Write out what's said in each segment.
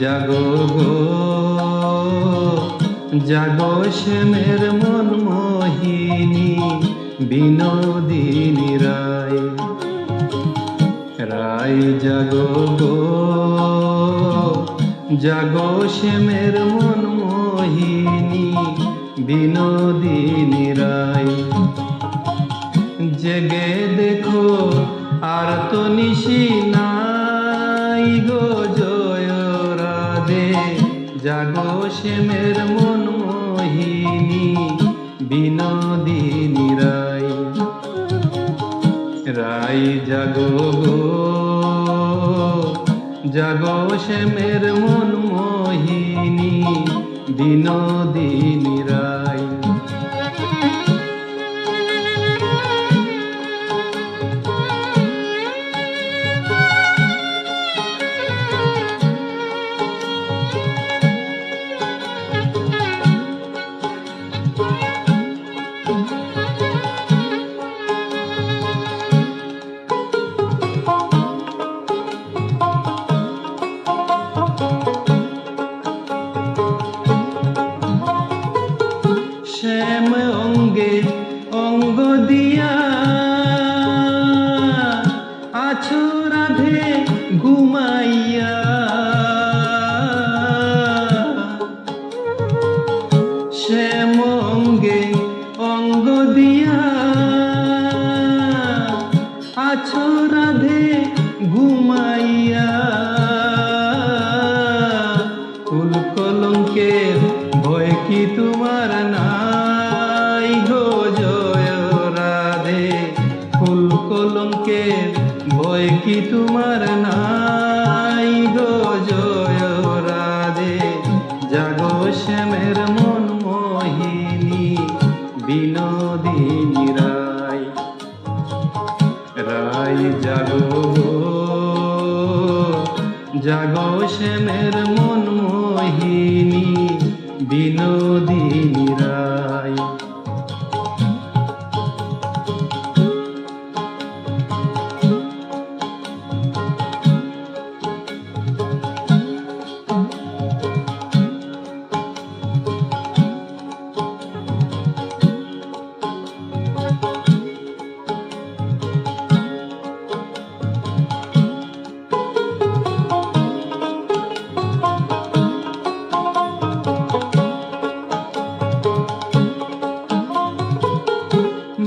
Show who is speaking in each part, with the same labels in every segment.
Speaker 1: জাগো গো। জাগো মন মোহিনী, বিনোদিনী রায়। রায় জাগো গো জাগো শ্যামের মন মোহিনী, বিনোদিনী রায়। জেগে দেখো আর তো নিশি নাই গো জয় রাধে জাগো শ্যামের মন বিনোদিনী রায় রাই জাগো জাগো শ্যামের মন মোহিনী বিনোদিনী রায় কি তোমার নাই গো জয় রাধে? ফুল কলঙ্কের ভয় কি তোমার নাই গো জয় রাধে? জাগো শ্যামের মন মোহিনী, বিনোদিনী রায়। রাই জাগো জাগো শ্যামের মন মোহিনী। বিনোদিনী।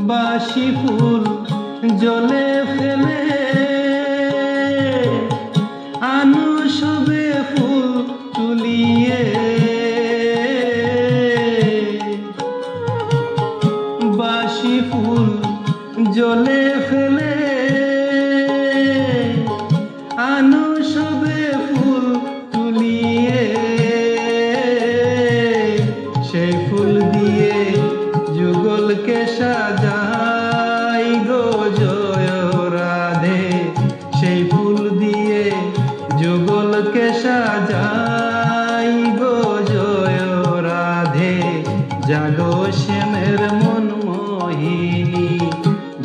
Speaker 1: বাসি ফুল জলে ফেলে। আনু ফুল তুলিয়ে। বাসি ফুল জলে ফেলে। আনু সবে ফুল তুলিয়ে।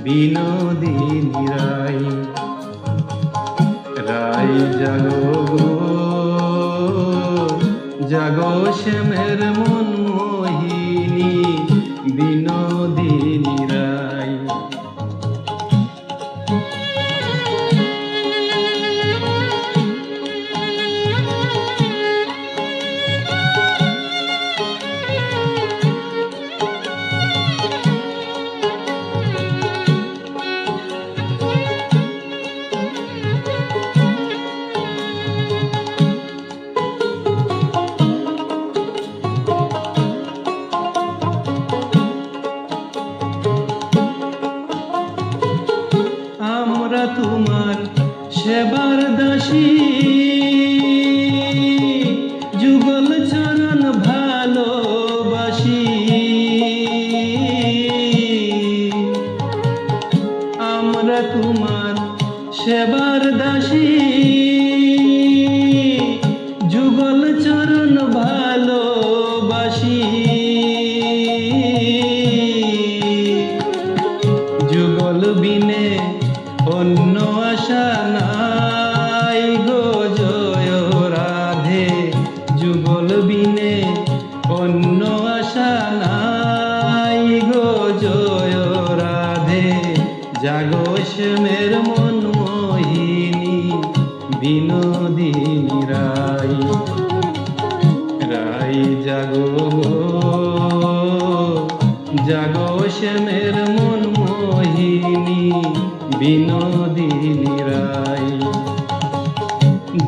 Speaker 1: বিনোদিনী রায় রাই জাগো জাগো শ্যামের মন। সেবার দাসী যুগল চরণ ভালোবাসি। আমরা তোমার সেবার দাসী অন্য আশা নাই গো জয় রাধে। জাগো শ্যামের মন মোহিনী, বিনোদিনী রাই। রাই জাগো জাগো শ্যামের মন মোহিনী, বিনোদিনী রাই।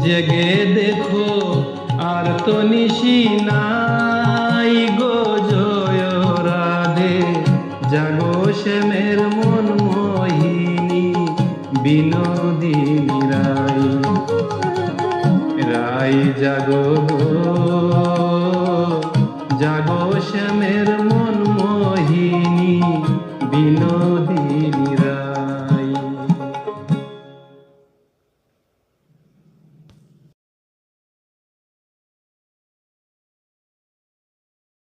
Speaker 1: জেগে দেখো আর তো নিশি নাই গো জয় রাধে। জাগো শ্যামের মন মোহিনী, বিনোদিনী রাই। রাই জাগো গো। জাগো শ্যামের মন মোহিনী, বিনোদিনী